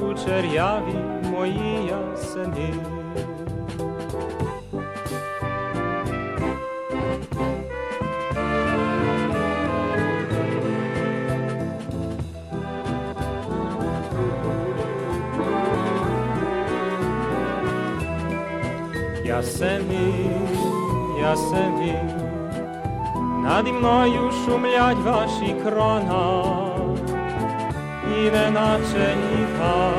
кучеряві мої ясени. Ясени, ясени, наді мною шумлять ваші крона, і неначе ніка,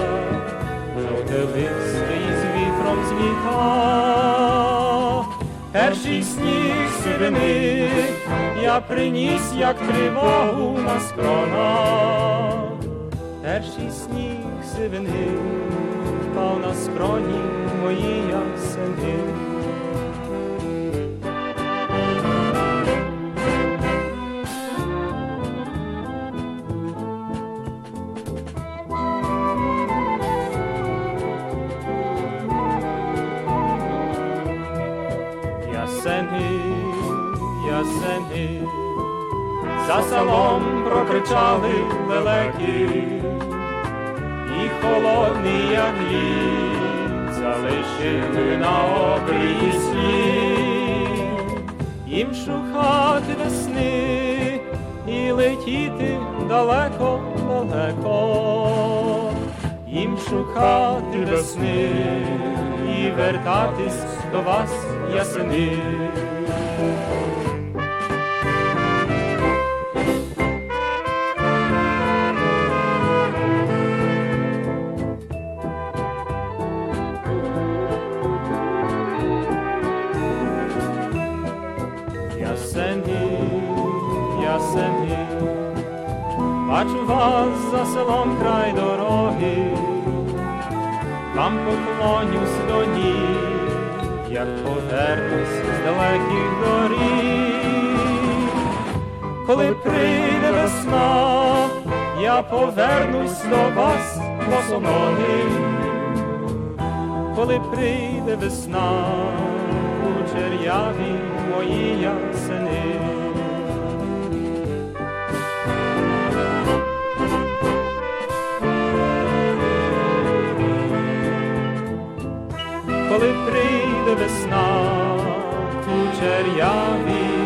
жовте листи із вітром зліта. Перший сніг сивини я приніс, як тривогу на скронах. Перший сніг сивини впав на скроні мої ясени. Ясени, ясени, за селом прокричали лелеки, і холодний яглі залишили на обрії слід. Їм шукати весни і летіти далеко, далеко, їм шукати весни і вертатись до вас ясени. Ясені, ясені, бачу вас за селом край дороги, вам поклонюсь до ніг, як повернусь з далеких доріг. Коли прийде весна, я повернусь до вас босоногим. Коли прийде весна, у черяві мої ясени. Коли прийде весна, у черяві мої ясени.